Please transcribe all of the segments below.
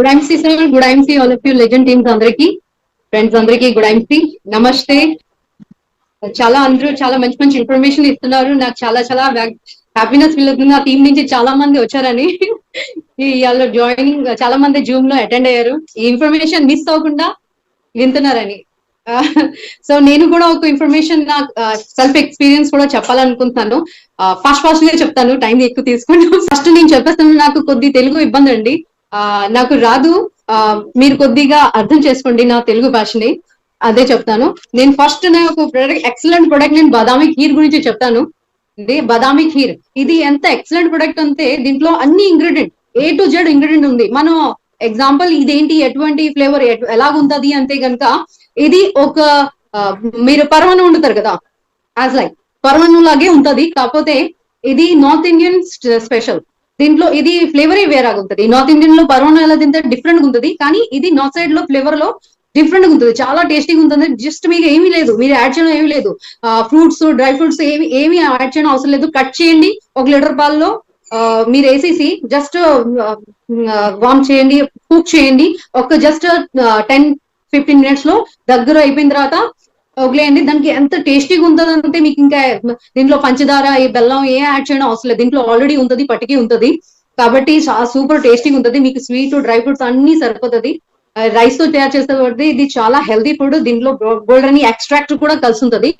Good ఐమ్సీ sir good ఐమ్సీ all of you legend teams అందరికి friends అందరికి good ఐమ్సీ నమస్తే చాలా అందరూ చాలా మంచి మంచి ఇన్ఫర్మేషన్ ఇస్తున్నారు. నాకు చాలా చాలా హ్యాపీనెస్ ఫీల్ అవుతుంది ఆ టీం నుంచి చాలా మంది వచ్చారని. ఇవాళ జాయినింగ్ చాలా మంది జూమ్లో అటెండ్ అయ్యారు. ఈ ఇన్ఫర్మేషన్ మిస్ అవ్వకుండా వింటున్నారని. సో నేను కూడా ఒక ఇన్ఫర్మేషన్ నా సెల్ఫ్ ఎక్స్పీరియన్స్ కూడా చెప్పాలనుకుంటున్నాను. ఫాస్ట్ ఫాస్ట్గా చెప్తాను. టైం ఎక్కువ తీసుకుంటాను ఫస్ట్ నేను చెప్పేస్తాను నాకు కొద్ది తెలుగు ఇబ్బంది అండి. నాకు రాదు. మీరు కొద్దిగా అర్థం చేసుకోండి నా తెలుగు భాషని. అదే చెప్తాను. నేను ఫస్ట్ ఒక ప్రొడక్ట్ ఎక్సలెంట్ ప్రొడక్ట్ నేను బాదామి ఖీర్ గురించి చెప్తాను. ఇది బాదామి ఖీర్ ఇది ఎంత ఎక్సలెంట్ ప్రొడక్ట్ అంటే దీంట్లో అన్ని ingredient A to Z ingredient ఉంది. మనం ఎగ్జాంపుల్ ఇదేంటి ఎటువంటి ఫ్లేవర్ ఎలాగుంటది అంటే కనుక ఇది ఒక మీరు పరమాణం వండుతారు కదా యాజ్ లైక్ పరమాణం లాగే ఉంటది. కాకపోతే ఇది నార్త్ ఇండియన్ స్పెషల్ దీంట్లో ఇది ఫ్లేవరే వేరేగా ఉంటుంది. నార్త్ ఇండియన్లో పరమాణం ఎలా తింటే డిఫరెంట్ ఉంటుంది. కానీ ఇది నార్త్ సైడ్లో ఫ్లేవర్లో డిఫరెంట్ ఉంటుంది. చాలా టేస్టీగా ఉంటుంది. జస్ట్ మీకు ఏమీ లేదు. మీరు యాడ్ చేయడం ఏమీ లేదు. ఫ్రూట్స్ డ్రై ఫ్రూట్స్ ఏమి ఏమి యాడ్ చేయడం అవసరం లేదు. కట్ చేయండి. ఒక లీటర్ పాల్లో మీరు వేసేసి జస్ట్ వామ్ చేయండి. కుక్ చేయండి. ఒక జస్ట్ టెన్ ఫిఫ్టీన్ మినిట్స్లో దగ్గర అయిపోయిన తర్వాత వదిలేయండి దానికి ఎంత టేస్టీగా ఉంటుందంటే మీకు ఇంకా దీంట్లో పంచదార ఈ బెల్లం ఏ యాడ్ చేయడం అవసరం లేదు. దీంట్లో ఆల్రెడీ ఉంటుంది పటికి ఉంటుంది. కాబట్టి సూపర్ టేస్టింగ్ ఉంటుంది. మీకు స్వీట్ డ్రై ఫ్రూట్స్ అన్ని సరిపోతుంది. రైస్తో తయారు చేస్తే కాబట్టి ఇది చాలా హెల్దీ ఫుడ్ దీంట్లో గోల్డ్ అని ఎక్స్ట్రాక్ట్ కూడా కలిసి ఉంటుంది.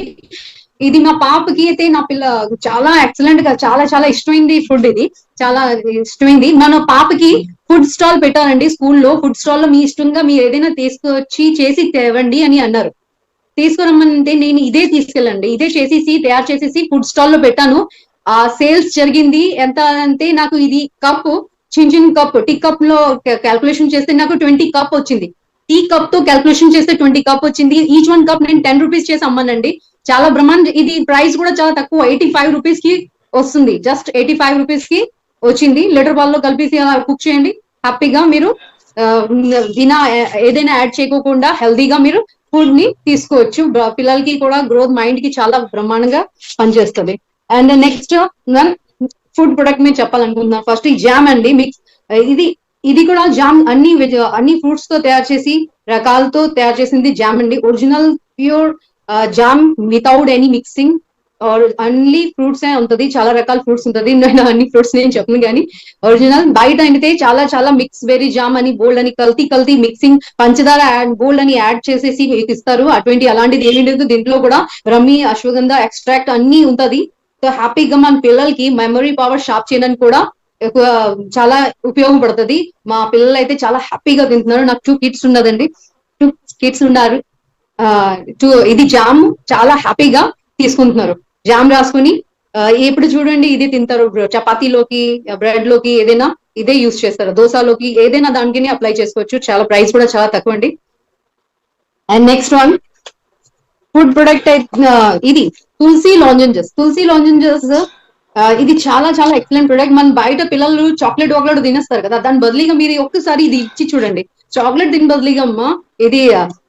ఇది మా పాపకి అయితే నా పిల్ల చాలా ఎక్సలెంట్గా చాలా చాలా ఇష్టమైంది ఫుడ్ ఇది. చాలా ఇష్టమైంది. మన పాపకి ఫుడ్ స్టాల్ పెట్టారండి స్కూల్లో ఫుడ్ స్టాల్లో మీ ఇష్టంగా మీరు ఏదైనా తీసుకొచ్చి చేసి తేవండి అని అన్నారు. తీసుకురమ్మంటే నేను ఇదే తీసుకెళ్ళండి. ఇదే చేసేసి తయారు చేసేసి ఫుడ్ స్టాల్లో పెట్టాను. ఆ సేల్స్ జరిగింది. ఎంత అంటే నాకు ఇది కప్ చిన్న చిన్న కప్ టీ కప్లో క్యాల్కులేషన్ చేస్తే నాకు ట్వంటీ కప్ వచ్చింది. టీ కప్తో క్యాల్కులేషన్ చేస్తే ట్వంటీ కప్ వచ్చింది. ఈచ్ వన్ కప్ నేను టెన్ రూపీస్ చేసి అమ్మానండి. చాలా బ్రహ్మాండ ఇది ప్రైస్ కూడా చాలా తక్కువ. ఎయిటీ ఫైవ్ రూపీస్కి వస్తుంది. జస్ట్ ఎయిటీ ఫైవ్ రూపీస్కి వచ్చింది. లీటర్ పాల్లో కలిపేసి అలా కుక్ చేయండి. హ్యాపీగా మీరు ఆ, ఏదైనా యాడ్ చేయకోకుండా హెల్దీగా మీరు ఫుడ్ని తీసుకోవచ్చు. పిల్లలకి కూడా గ్రోత్ మైండ్కి చాలా బ్రహ్మాండంగా పనిచేస్తుంది. అండ్ నెక్స్ట్ ఫుడ్ ప్రొడక్ట్ మీద చెప్పాలనుకుంటున్నాను. ఫస్ట్ ఈ జామ్ అండి. మిక్స్ ఇది ఇది కూడా జామ్ అన్ని వెజ్ అన్ని ఫ్రూట్స్తో తయారు చేసి రకాలతో తయారు చేసింది జామ్ అండి. Original pure jam without any mixing అన్ని ఫ్రూట్స్ ఉంటది చాలా రకాల ఫ్రూట్స్ ఉంటది. నేను అన్ని ఫ్రూట్స్ నేను చెప్పను కానీ ఒరిజినల్ బయట అయితే చాలా చాలా మిక్స్ బెరీ జామ్ అని బోల్డ్ అని కల్తీ కల్తీ మిక్సింగ్ పంచదార యాడ్ బోల్డ్ అని యాడ్ చేసేసి మీకు ఇస్తారు. అటువంటి అలాంటిది ఏమి లేదు. దీంట్లో కూడా రమ్మి అశ్వగంధ ఎక్స్ట్రాక్ట్ అన్ని ఉంటది. సో హ్యాపీగా మన పిల్లలకి మెమరీ పవర్ షాప్ చేయడానికి కూడా ఎక్కువ చాలా ఉపయోగపడుతుంది. మా పిల్లలు అయితే చాలా హ్యాపీగా తింటున్నారు. నాకు టూ కిడ్స్ ఉన్నదండి. టూ కిడ్స్ ఉన్నారు. ఆ, టూ ఇది జామ్ చాలా హ్యాపీగా తీసుకుంటున్నారు. జామ్ రాసుకొని ఇప్పుడు ఎప్పుడు చూడండి ఇది తింటారు చపాతీలోకి బ్రెడ్లోకి ఏదైనా ఇదే యూస్ చేస్తారు. దోశలోకి ఏదైనా దానికి అప్లై చేసుకోవచ్చు. చాలా ప్రైస్ కూడా చాలా తక్కువ అండి. And next one food product ఇది తులసి లాంజెంజెస్. తులసి లాంజెంజెస్ ఇది చాలా చాలా ఎక్సలెంట్ ప్రొడక్ట్ మన బయట పిల్లలు చాక్లెట్ వాక్లెట్ తినేస్తారు కదా. దాని బదులుగా మీరు ఒక్కసారి ఇది ఇచ్చి చూడండి. చాక్లెట్ దీని బదులుగా అమ్మ ఇది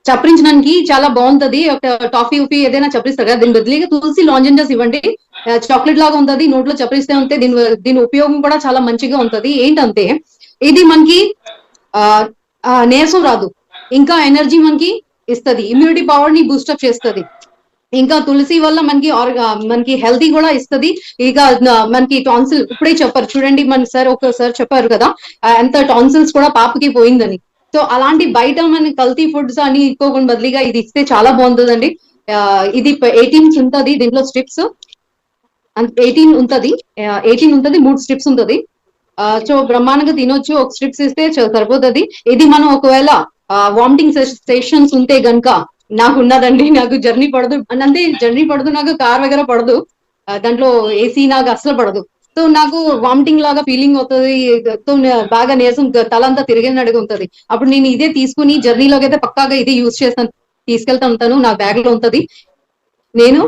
చప్పరించడానికి చాలా బాగుంటది. ఒక టాఫీ ఉఫీ ఏదైనా చప్పరిస్తారు కదా. దీని బదులుగా తులసి లాంజెంజెస్ ఇవ్వండి. చాక్లెట్ లాగా ఉంటది. నోట్లో చప్పరిస్తే ఉంటే దీని దీని ఉపయోగం కూడా చాలా మంచిగా ఉంటది. ఏంటంటే ఇది మనకి ఆ నీరసం రాదు. ఇంకా ఎనర్జీ మనకి ఇస్తుంది. ఇమ్యూనిటీ పవర్ని బూస్టప్ చేస్తది. ఇంకా తులసి వల్ల మనకి మనకి హెల్తీ కూడా ఇస్తది. ఇక మనకి టాన్సిల్ ఇప్పుడే చెప్పారు. చూడండి మన సార్ ఒకసారి చెప్పారు కదా ఎంత టాన్సిల్స్ కూడా పాపకి పోయిందని. సో అలాంటి బయట మన కల్తీ ఫుడ్స్ అని ఇంకోకుండా బదిలీగా ఇది ఇస్తే చాలా బాగుంటుందండి. ఇది ఎయిటీన్ ఉంటది దీంట్లో స్ట్రిప్స్ ఎయిటీన్ ఉంటది ఎయిటీన్ ఉంటది మూడు స్ట్రిప్స్ ఉంటది. సో బ్రహ్మాండంగా తినొచ్చు ఒక స్ట్రిప్స్ ఇస్తే సరిపోతుంది. సరిపోతది ఇది మనం ఒకవేళ వామిటింగ్ సెషన్స్ ఉంటే గనుక నాకు ఉన్నదండి నాకు జర్నీ పడదు. అంటే జర్నీ పడదు నాకు కార్ వగర పడదు. దాంట్లో ఏసీ నాకు అసలు పడదు. సో నాకు వామిటింగ్ లాగా ఫీలింగ్ అవుతుంది. సో బాగా నీరసం తలంతా తిరిగినట్టుగా ఉంటది. అప్పుడు నేను ఇదే తీసుకుని జర్నీలోకి అయితే పక్కాగా ఇదే యూజ్ చేస్తాను. తీసుకెళ్తా ఉంటాను నా బ్యాగ్లో ఉంటది. నేను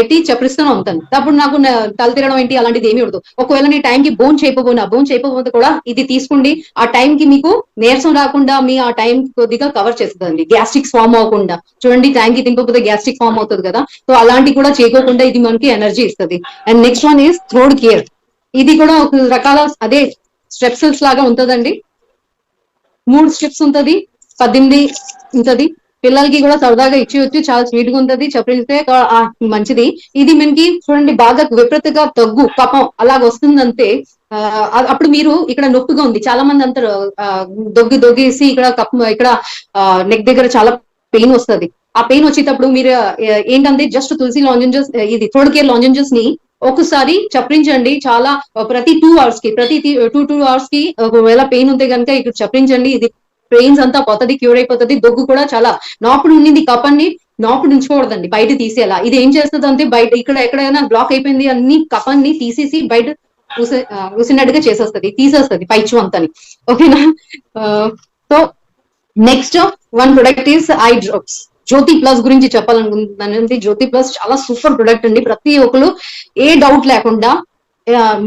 ఎట్టి చప్పరిస్తూనే ఉంటాను. అప్పుడు నాకు తల తిరగడం ఏంటి? అలాంటిది ఏమీ ఉండదు. ఒకవేళ నీ టైంకి బోన్ చేయకపోయినా బోన్ చేయకపోతే కూడా ఇది తీసుకోండి. ఆ టైంకి కి మీకు నీరసం రాకుండా మీ ఆ టైం కొద్దిగా కవర్ చేస్తుందండి. గ్యాస్ట్రిక్ ఫామ్ అవ్వకుండా. చూడండి టైంకి కి తినకపోతే గ్యాస్ట్రిక్ ఫామ్ అవుతుంది కదా. సో అలాంటి కూడా చేయకోకుండా ఇది మనకి ఎనర్జీ ఇస్తుంది. And next one is throat care ఇది కూడా ఒక రకాల అదే స్ట్రెప్సిల్స్ లాగా ఉంటుందండి. మూడు స్ట్రిప్స్ ఉంటది పద్దెనిమిది ఉంటది పిల్లలకి కూడా సరదాగా ఇచ్చేయచ్చు చాలా స్వీట్గా ఉంటది. చప్పరిస్తే మంచిది. ఇది మనకి చూడండి బాగా విపరీతగా తగ్గు కపం అలాగ వస్తుందంటే ఆ, అప్పుడు మీరు ఇక్కడ నొప్పిగా ఉంది చాలా మంది అంటారు ఆ, దొగ్గి దొగ్గేసి ఇక్కడ కప్ ఇక్కడ నెక్ దగ్గర చాలా పెయిన్ వస్తది. ఆ పెయిన్ వచ్చేటప్పుడు మీరు ఏంటంటే జస్ట్ తులసి లాంజెంజెస్ ఇది థర్డ్ కేర్ లాంజెంజెస్ని ఒకసారి చప్రించండి. చాలా ప్రతి టూ అవర్స్కి ప్రతి టూ టూ అవర్స్కి ఒకవేళ పెయిన్ ఉంటే కనుక ఇక్కడ చప్రించండి. ఇది పెయిన్స్ అంతా పోతది క్యూర్ అయిపోతది. దొగ్గు కూడా చాలా నాపుడు ఉండింది. కపన్ని నాపుడు ఉంచుకోకూడదండి బయట తీసేలా ఇది ఏం చేస్తుంది అంటే బయట ఇక్కడ ఎక్కడైనా బ్లాక్ అయిపోయింది అన్ని కపన్ని తీసేసి బయట ఊసినట్టుగా చేసేస్తుంది తీసేస్తుంది పైచు అంతని. ఓకేనా? So next one product is eye drops Jyoti plus గురించి చెప్పాలనుకుంటున్నాను జ్యోతి ప్లస్ చాలా సూపర్ ప్రొడక్ట్ అండి. ప్రతి ఒక్కరు ఏ డౌట్ లేకుండా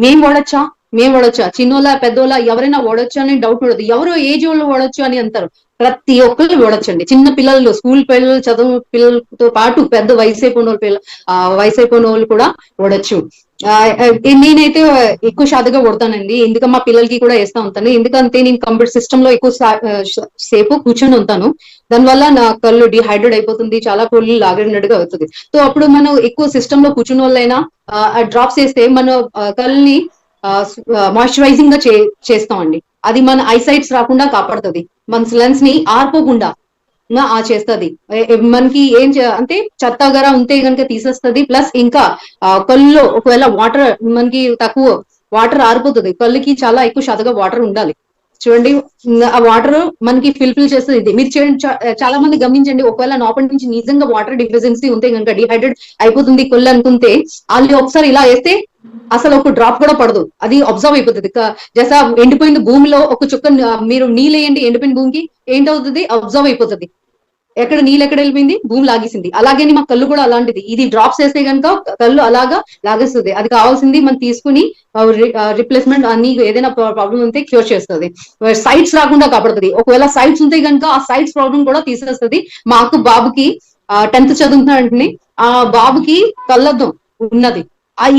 మేము వాడచ్చా? మేము ఓడొచ్చా చిన్నోళ్ళ పెద్దోళ్ళ ఎవరైనా ఓడొచ్చు అని డౌట్ ఉండదు. ఎవరు ఏజ్ వాళ్ళు ఓడొచ్చు అని అంటారు. ప్రతి ఒక్కరు ఓడొచ్చండి చిన్న పిల్లలు స్కూల్ పిల్లలు చదువు పిల్లలతో పాటు పెద్ద వయసు అయిపోయిన వాళ్ళు పిల్ల ఆ, వయసు అయిపోయిన వాళ్ళు కూడా ఓడొచ్చు ఆ, నేనైతే ఎక్కువ శాతగా కొడతానండి ఎందుకంటే మా పిల్లలకి కూడా వేస్తా ఉంటాను. ఎందుకంటే నేను కంప్యూటర్ సిస్టమ్లో ఎక్కువ సేపు కూర్చొని ఉంటాను. దానివల్ల నా కళ్ళు డిహైడ్రేట్ అయిపోతుంది. చాలా కళ్ళు లాగినట్టుగా అవుతుంది. సో అప్పుడు మనం ఎక్కువ సిస్టమ్లో కూర్చున్న వాళ్ళైనా డ్రాప్స్ వేస్తే మన కళ్ళని మాయిశ్చరైజింగ్గా చే- చేస్తామండి. అది మన ఐసైట్స్ రాకుండా కాపాడుతుంది. మన లెన్స్ని ఆర్పోకుండా ఆ చేస్తుంది. మనకి ఏం చే- అంటే చెత్తగర ఉంటే కనుక తీసేస్తుంది. ప్లస్ ఇంకా కళ్ళు ఒకవేళ వాటర్ మనకి తక్కువ వాటర్ ఆరిపోతుంది. కళ్ళుకి చాలా ఎక్కువ శాతగా వాటర్ ఉండాలి. చూడండి ఆ వాటర్ మనకి ఫిల్ ఫిల్ చేస్తుంది. ఇది మీరు చాలా మంది గమనించండి ఒకవేళ లోపల నుంచి నిజంగా వాటర్ డిఫిషియన్సీ ఉంటే కనుక డిహైడ్రేట్ అయిపోతుంది కొల్లు అనుకుంటే వాళ్ళు ఒకసారి ఇలా వేస్తే అసలు ఒక డ్రాప్ కూడా పడదు. అది అబ్జర్వ్ అయిపోతుంది. జస ఎండిపోయింది ఎండిపోయిన భూమిలో ఒక చుక్క మీరు నీళ్ళేయండి ఎండిపోయిన భూమికి ఏంటవుతుంది? అబ్జర్వ్ అయిపోతుంది. ఎక్కడ నీళ్ళు ఎక్కడ వెళ్ళిపోయింది? భూమి లాగేసింది. అలాగే మా కళ్ళు కూడా అలాంటిది. ఇది డ్రాప్స్ వేస్తే కనుక కళ్ళు అలాగా లాగేస్తుంది. అది కావాల్సింది మనం తీసుకుని రిప్లేస్మెంట్ అన్ని ఏదైనా ప్రాబ్లం ఉంటే క్యూర్ చేస్తుంది. సైట్స్ రాకుండా కాపాడుతుంది. ఒకవేళ సైట్స్ ఉంటే కనుక ఆ సైట్స్ ప్రాబ్లం కూడా తీసేస్తుంది. మాకు బాబుకి టెన్త్ చదువుతున్నాడంటే ఆ బాబుకి కళ్ళద్దం ఉన్నది.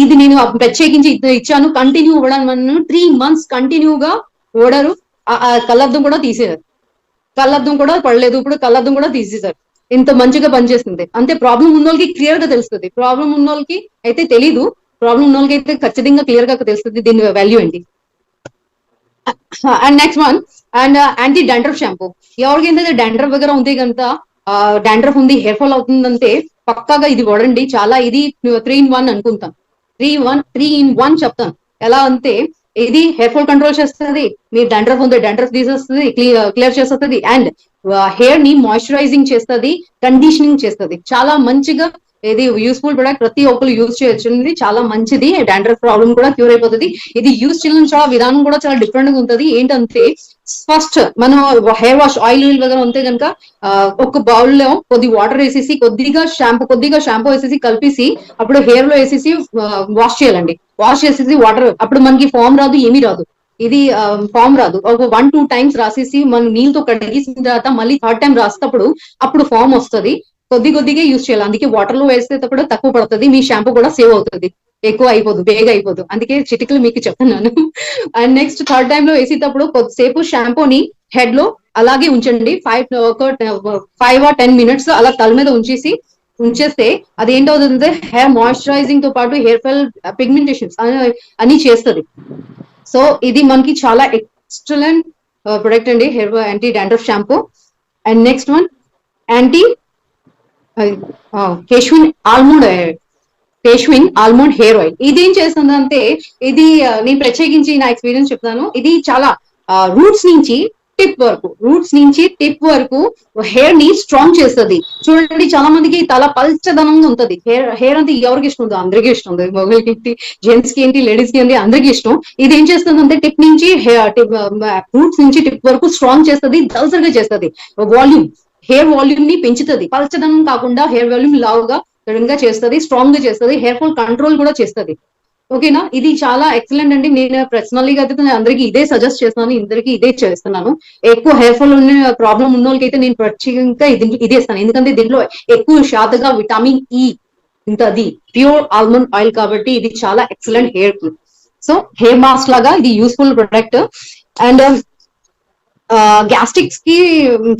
ఇది నేను ప్రత్యేకించి ఇచ్చాను. కంటిన్యూ ఇవ్వడం త్రీ మంత్స్ కంటిన్యూగా ఓడరు కళ్ళద్దం కూడా తీసేశారు. కళ్ళద్దం కూడా పడలేదు. ఇప్పుడు కళ్ళద్దం కూడా తీసేశారు. ఇంత మంచిగా పనిచేస్తుంది. అంటే ప్రాబ్లం ఉన్న వాళ్ళకి క్లియర్గా తెలుస్తుంది. ప్రాబ్లం ఉన్న వాళ్ళకి అయితే తెలీదు. ప్రాబ్లం ఉన్న వాళ్ళకి అయితే ఖచ్చితంగా క్లియర్గా తెలుస్తుంది దీని వాల్యూ ఏంటి. And next one and anti dandruff shampoo ఎవరికి ఏంటంటే డాండ్రఫ్ దగ్గర ఉంది కనుక డాండ్రఫ్ ఉంది హెయిర్ ఫాల్ అవుతుందంటే పక్కాగా ఇది వాడండి. చాలా ఇది త్రీ ఇన్ వన్ అనుకుంటాం three one three in one చెప్తాను. ఎలా అంటే ఇది హెయిర్ ఫాల్ కంట్రోల్ చేస్తుంది మీ డండ్రఫ్ ఉంది డండ్రఫ్ తీసేస్తుంది క్లియర్ చేస్తుంది అండ్ హెయిర్ uh, ని మాయిశ్చరైజింగ్ చేస్తుంది కండిషనింగ్ చేస్తుంది. చాలా మంచిగా ఇది యూస్ఫుల్ ప్రొడక్ట్ ప్రతి ఒక్కరు యూజ్ చేయొచ్చు చాలా మంచిది. డాండ్రఫ్ ప్రాబ్లం కూడా క్యూర్ అయిపోతుంది. ఇది యూజ్ చేయడం చాలా విధానం కూడా చాలా డిఫరెంట్గా ఉంటుంది. ఏంటంటే ఫస్ట్ మనం హెయిర్ వాష్ ఆయిల్ దగ్గర ఉంటే కనుక ఒక బౌల్లో కొద్ది వాటర్ వేసేసి కొద్దిగా షాంపూ కొద్దిగా షాంపూ వేసేసి కలిపేసి అప్పుడు హెయిర్లో వేసేసి వాష్ చేయాలండి. వాష్ చేసేసి వాటర్ అప్పుడు మనకి ఫామ్ రాదు ఏమీ రాదు. ఇది ఫామ్ రాదు. ఒక వన్ టూ టైమ్స్ రాసేసి మనం నీళ్ళతో కడిగేసిన తర్వాత మళ్ళీ థర్డ్ టైం రాసేటప్పుడు అప్పుడు ఫామ్ వస్తుంది. కొద్ది కొద్దిగా యూజ్ చేయాలి. అందుకే వాటర్లో వేస్తే కూడా తక్కువ పడుతుంది. మీ షాంపూ కూడా సేవ్ అవుతుంది. ఎక్కువ అయిపోదు బేగ అయిపోదు. అందుకే చిటికలు మీకు చెప్తున్నాను. అండ్ నెక్స్ట్ థర్డ్ టైం లో వేసేటప్పుడు కొద్దిసేపు షాంపూని హెడ్లో అలాగే ఉంచండి. ఫైవ్ uh, ఒక ఫైవ్ ఆర్ టెన్ మినిట్స్ అలా తల మీద ఉంచేసి ఉంచేస్తే అది ఏంటవుతుంది హెయిర్ మాయిశ్చరైజింగ్తో పాటు హెయిర్ ఫాల్ పిగ్మెంటేషన్స్ అని చేస్తుంది. సో ఇది మనకి చాలా ఎక్సలెంట్ ప్రొడక్ట్ uh, అండి. Hair anti dandruff shampoo and next one anti Keshwin almond Keshwin almond hair oil ఇది ఏం చేస్తుందంటే ఇది నేను ప్రత్యేకించి నా ఎక్స్పీరియన్స్ చెప్తాను. ఇది చాలా రూట్స్ నుంచి టిప్ వరకు రూట్స్ నుంచి టిప్ వరకు హెయిర్ని స్ట్రాంగ్ చేస్తుంది. చూడండి చాలా మందికి తల పల్చదనంగా ఉంటది. హెయిర్ హెయిర్ అంటే ఎవరికి ఇష్టం ఉందో అందరికీ ఇష్టం ఉంది మొగలకి ఏంటి? జెంట్స్కి ఏంటి? లేడీస్కి ఏంటి? అందరికీ ఇష్టం. ఇది ఏం చేస్తుంది అంటే టిప్ నుంచి రూట్స్ నుంచి టిప్ వరకు స్ట్రాంగ్ చేస్తుంది దల్సర్ చేస్తుంది. వాల్యూమ్ హెయిర్ వాల్యూమ్ని పెంచుతుంది. పల్చదనం కాకుండా హెయిర్ వాల్యూమ్ లావుగా దృఢంగా చేస్తుంది స్ట్రాంగ్గా చేస్తుంది హెయిర్ ఫాల్ కంట్రోల్ కూడా చేస్తుంది. ఓకేనా ఇది చాలా ఎక్సలెంట్ అండి. నేను పర్సనల్గా అయితే నేను అందరికీ ఇదే సజెస్ట్ చేస్తున్నాను అందరికీ ఇదే చేస్తున్నాను. ఎక్కువ హెయిర్ ఫాల్ ఉన్న ప్రాబ్లం ఉన్న వాళ్ళకైతే నేను ప్రత్యేకంగా ఇది ఇదే ఇస్తాను ఎందుకంటే దీంట్లో ఎక్కువ శాతగా vitamin E ఇంతది pure almond oil కాబట్టి ఇది చాలా excellent hair so hair mask లాగా ఇది యూస్ఫుల్ ప్రొడక్ట్ అండ్ గ్యాస్ట్రిక్స్కి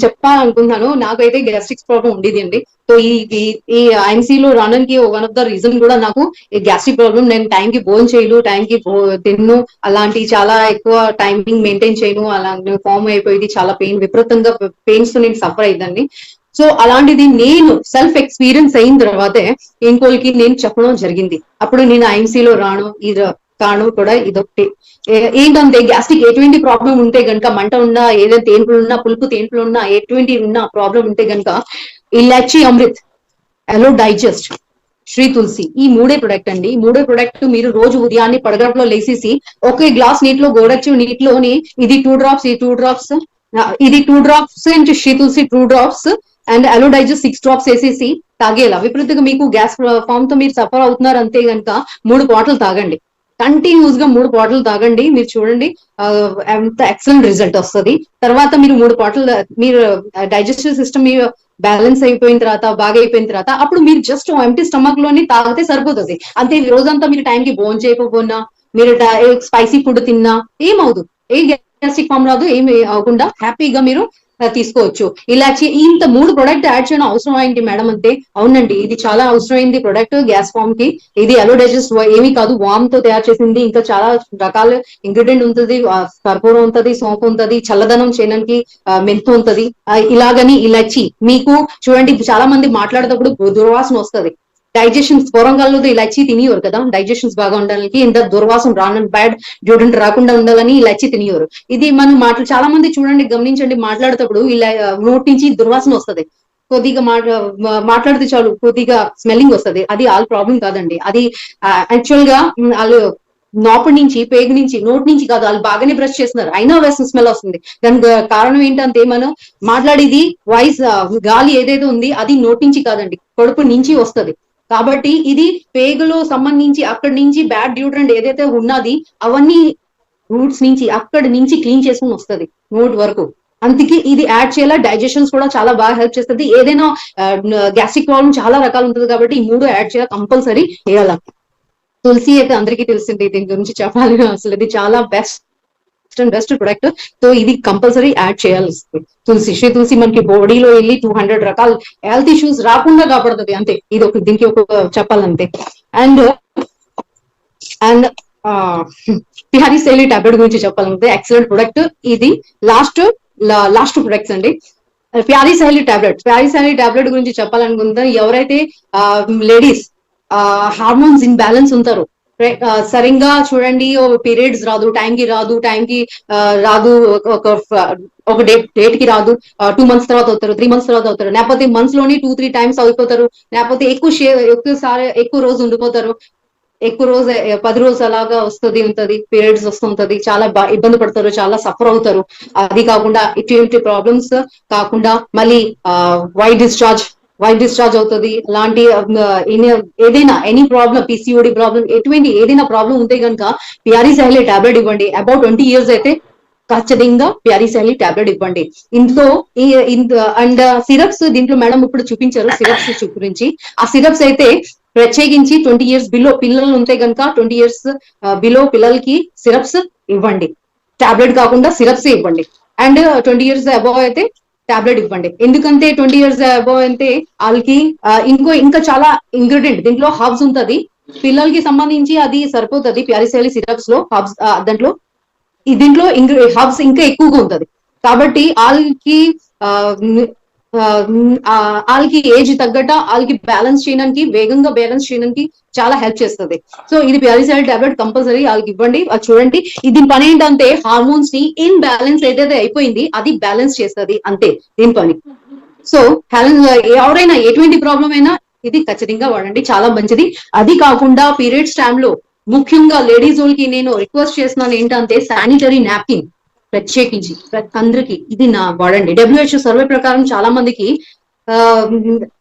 చెప్పాలనుకుంటున్నాను. నాకైతే గ్యాస్ట్రిక్స్ ప్రాబ్లం ఉండేది అండి సో ఈ ఈ- ఈ లో రావడానికి వన్ ఆఫ్ ద రీజన్ కూడా నాకు ఈ గ్యాస్ట్రిక్ ప్రాబ్లం నేను టైం కి భోజనం చేయను టైం కి తిన్ను. అలాంటి చాలా ఎక్కువ టైమింగ్ మెయింటైన్ చేయను. అలా ఫామ్ అయిపోయింది చాలా పెయిన్ విపరీతంగా పెయిన్స్తో నేను సఫర్ అయ్యిందండి సో అలాంటిది నేను సెల్ఫ్ ఎక్స్పీరియన్స్ అయిన తర్వాతే ఇంకోళ్ళకి నేను చెప్పడం జరిగింది. అప్పుడు నేను ఐఎంసీలో రాను ఇది కారణం కూడా ఇదొకటి ఏంటంటే గ్యాస్ట్రిక్ ఎటువంటి ప్రాబ్లం ఉంటే గనక మంట ఉన్నా ఏదైనా తేన్పులు ఉన్నా పులుపు తేన్పులు ఉన్నా ఎటువంటి ఉన్నా ప్రాబ్లం ఉంటే గనక ఇలాచి అమృత్ అలో డైజెస్ట్ శ్రీ తులసి. ఈ మూడే ప్రొడక్ట్ అండి. మూడే ప్రొడక్ట్ మీరు రోజు ఉదయాన్నే పడగడపలో లేసేసి ఒకే గ్లాస్ నీటిలో గోడచ్చు నీటిలోని ఇది టూ డ్రాప్స్ ఈ టూ డ్రాప్స్ ఇది two drops and Shri Tulsi two drops and అలోడైజర్ six drops వేసేసి తాగేలా. విపరీతంగా మీకు గ్యాస్ ఫామ్తో మీరు సఫర్ అవుతున్నారు అంతే గనక మూడు బాటిల్ తాగండి. కంటిన్యూస్గా మూడు పాటలు తాగండి మీరు చూడండి ఎంత ఎక్సలెంట్ రిజల్ట్ వస్తుంది. తర్వాత మీరు మూడు పాటలు మీరు డైజెస్టివ్ సిస్టమ్ మీరు బ్యాలెన్స్ అయిపోయిన తర్వాత బాగా అయిపోయిన తర్వాత అప్పుడు మీరు జస్ట్ ఎంటీ స్టమక్లోని తాగితే సరిపోతుంది. అంతే రోజంతా మీరు టైం కి భోజనం చేయకపోయినా మీరు స్పైసీ ఫుడ్ తిన్నా ఏమవుదు ఏ గ్యాస్ట్రిక్ ఫామ్ రాదు ఏమి అవ్వకుండా హ్యాపీగా మీరు తీసుకోవచ్చు. ఇలాచి ఇంత మూడు ప్రొడక్ట్ యాడ్ చేయడం అవసరం అయింది మేడం అంటే అవునండి ఇది చాలా అవసరమైంది ప్రొడక్ట్ గ్యాస్ ఫామ్కి. ఇది ఎలోడైజెస్ట్ ఏమీ కాదు వామ్తో తయారు చేసింది. ఇంకా చాలా రకాల ఇంగ్రీడియంట్ ఉంటుంది కర్పూరం ఉంటది సోంపు ఉంటది చల్లదనం చేయడానికి మెంతు ఉంటది. ఇలాగని ఇలాచి మీకు చూడండి చాలా మంది మాట్లాడేటప్పుడు దుర్వాసన వస్తది. డైజెషన్స్ స్వరంగాల్లో ఇలాచి తినేవారు కదా? డైజెషన్స్ బాగా ఉండడానికి ఇంత దుర్వాసం రాను బ్యాడ్ డ్యూడెంట్ రాకుండా ఉండాలని ఇలాచి తినేవారు ఇది మనం మాటలు చాలా మంది చూడండి గమనించండి మాట్లాడేటప్పుడు ఇలా నోటి నుంచి దుర్వాసన వస్తది. కొద్దిగా మాట మాట్లాడితే చాలు కొద్దిగా స్మెల్లింగ్ వస్తది. అది ఆల్ ప్రాబ్లం కాదండి. అది యాక్చువల్గా వాళ్ళు నోపటి నుంచి పేగు నుంచి నోటి నుంచి కాదు వాళ్ళు బాగానే బ్రష్ చేస్తున్నారు. అయినా వేసిన స్మెల్ వస్తుంది. దానికి కారణం ఏంటంటే మనం మాట్లాడేది వాయిస్ గాలి ఏదైతే ఉంది అది నోటి నుంచి కాదండి. కడుపు నుంచి వస్తది. కాబట్టి ఇది పేగులో సంబంధించి అక్కడి నుంచి బ్యాడ్ డ్యూడ్రెంట్ ఏదైతే ఉన్నది అవన్నీ రూట్స్ నుంచి అక్కడి నుంచి క్లీన్ చేసుకుని వస్తది నోట్ వరకు. అందుకే ఇది యాడ్ చేయాలా? డైజెషన్స్ కూడా చాలా బాగా హెల్ప్ చేస్తుంది. ఏదైనా గ్యాస్ట్రిక్ ప్రాబ్లం చాలా రకాలు ఉంటుంది కాబట్టి ఈ మూడు యాడ్ చేయాలి? కంపల్సరీ వేయాల తులసి అయితే అందరికీ తెలిసింది దీని గురించి చెప్పాలి. అసలు ఇది చాలా best and best product so ఇది కంపల్సరీ యాడ్ చేయాలి తులసి శ్రీ తులసి మనకి బాడీలో వెళ్ళి టూ హండ్రెడ్ రకాల హెల్త్ ఇష్యూస్ రాకుండా కాపాడుతుంది అంతే. ఇది ఒక దీనికి ఒక చెప్పాలంతే. అండ్ అండ్ బిహారీ శైలి టాబ్లెట్ గురించి చెప్పాలంటే ఎక్సలెంట్ ప్రొడక్ట్ ఇది లాస్ట్ లాస్ట్ ప్రొడక్ట్స్ అండి. ప్యారీ శైలి టాబ్లెట్ ప్యారీ శైలి టాబ్లెట్ గురించి చెప్పాలనుకుంటే ఎవరైతే లేడీస్ హార్మోన్స్ ఇన్ బ్యాలెన్స్ ఉంటారు సరిగ్గా uh, చూడండి పీరియడ్స్ రాదు టైం కి రాదు టైం కి రాదు ఒక- ఒక డేట్ డేట్కి రాదు టూ మంత్స్ తర్వాత అవుతారు త్రీ మంత్స్ తర్వాత అవుతారు. లేకపోతే మంత్స్లోని టూ త్రీ టైమ్స్ అయిపోతారు. లేకపోతే ఎక్కువ షే ఎక్కువసారి ఎక్కువ రోజు ఉండిపోతారు. ఎక్కువ రోజు పది రోజు అలాగా వస్తుంది ఉంటది పీరియడ్స్ వస్తుంటది చాలా ఇబ్బంది పడతారు చాలా సఫర్ అవుతారు. అది కాకుండా ఇటువంటి ప్రాబ్లమ్స్ కాకుండా మళ్ళీ వైట్ డిశ్చార్జ్ వైట్ డిశ్చార్జ్ అవుతుంది? అలాంటి ఏదైనా ఎనీ ప్రాబ్లం పిసిఓడి ప్రాబ్లం ఎటువంటి ఏదైనా ప్రాబ్లం ఉంటే కనుక పిఆర్ఈ సైలే టాబ్లెట్ ఇవ్వండి. అబౌట్ ట్వంటీ ఇయర్స్ అయితే ఖచ్చితంగా ప్యారీ శైలి టాబ్లెట్ ఇవ్వండి. ఇంట్లో అండ్ uh, సిరప్స్ దీంట్లో మేడం ఇప్పుడు చూపించారు సిరప్స్ గురించి ఆ సిరప్స్ అయితే ప్రత్యేకించి ట్వంటీ ఇయర్స్ బిలో పిల్లలు ఉంటే కనుక ట్వంటీ ఇయర్స్ బిలో పిల్లలకి సిరప్స్ ఇవ్వండి. టాబ్లెట్ కాకుండా సిరప్స్ ఇవ్వండి. అండ్ ట్వంటీ ఇయర్స్ అబౌవ్ అయితే టాబ్లెట్ ఇవ్వండి. ఎందుకంటే ట్వంటీ ఇయర్స్ అబౌవ్ అంటే వాళ్ళకి ఇంకో ఇంకా చాలా ఇంగ్రీడియంట్ దీంట్లో హబ్స్ ఉంటది. పిల్లలకి సంబంధించి అది సరిపోతుంది. ప్యారిసైలి సిరప్స్లో హబ్స్ దాంట్లో దీంట్లో ఇంగ్రీ హబ్స్ ఇంకా ఎక్కువగా ఉంటది. కాబట్టి వాళ్ళకి వాళ్ళకి ఏజ్ తగ్గట వాళ్ళకి బ్యాలెన్స్ చేయడానికి వేగంగా బ్యాలెన్స్ చేయడానికి చాలా హెల్ప్ చేస్తుంది. సో ఇది ప్యారిసైడ్ టాబ్లెట్ కంపల్సరీ వాళ్ళకి ఇవ్వండి అది చూడండి. ఇది దీని పని ఏంటంటే హార్మోన్స్ని ఇన్ బ్యాలెన్స్ ఏదైతే అయిపోయింది అది బ్యాలెన్స్ చేస్తుంది అంతే దీని పని. సో ఎవరైనా ఎటువంటి ప్రాబ్లం అయినా ఇది ఖచ్చితంగా వాడండి చాలా మంచిది. అది కాకుండా పీరియడ్స్ టైంలో ముఖ్యంగా లేడీస్ వాళ్ళకి నేను రిక్వెస్ట్ చేస్తున్నాను ఏంటంటే శానిటరీ నాప్కిన్. ప్రత్యేకించి ప్రతి అందరికి ఇది నా వాడండి. డబ్ల్యూహెచ్ఓ సర్వే ప్రకారం చాలా మందికి ఆ,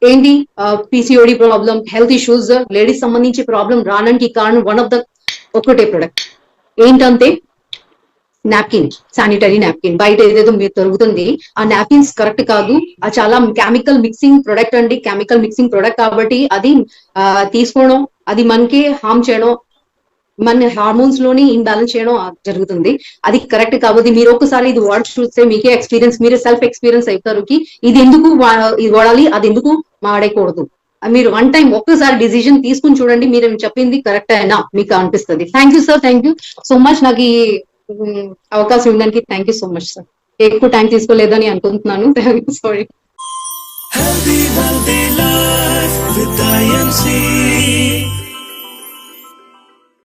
ఏంటి PCOD problem health issues ladies సంబంధించి ప్రాబ్లం రావడానికి కారణం వన్ ఆఫ్ ద ఒకటే ప్రొడక్ట్ ఏంటంటే నాప్కిన్ శానిటరీ నాప్కిన్ బయట ఏదేదో మీరు దొరుకుతుంది. ఆ నాప్కిన్స్ కరెక్ట్ కాదు. ఆ చాలా కెమికల్ మిక్సింగ్ ప్రొడక్ట్ అండి. కెమికల్ మిక్సింగ్ ప్రొడక్ట్ కాబట్టి అది తీసుకోవడం అది మనకి హామ్ చేయడం మన హార్మోన్స్లోని ఇంబ్యాలెన్స్ చేయడం జరుగుతుంది. అది కరెక్ట్ కాబట్టి మీరు ఒక్కసారి ఇది వాడి చూస్తే మీకే ఎక్స్పీరియన్స్ మీరే సెల్ఫ్ ఎక్స్పీరియన్స్ అవుతారు కి ఇది ఎందుకు ఇది వాడాలి అది ఎందుకు వాడకూడదు. మీరు వన్ టైం ఒక్కసారి డిసిజన్ తీసుకుని చూడండి మీరు చెప్పింది కరెక్ట్ అయినా మీకు అనిపిస్తుంది. Thank you sir thank you so much నాకు ఈ అవకాశం ఇవ్వడానికి thank you so much sir ఎక్కువ టైం తీసుకోలేదని అనుకుంటున్నాను. Sorry Healthy, life with IMC.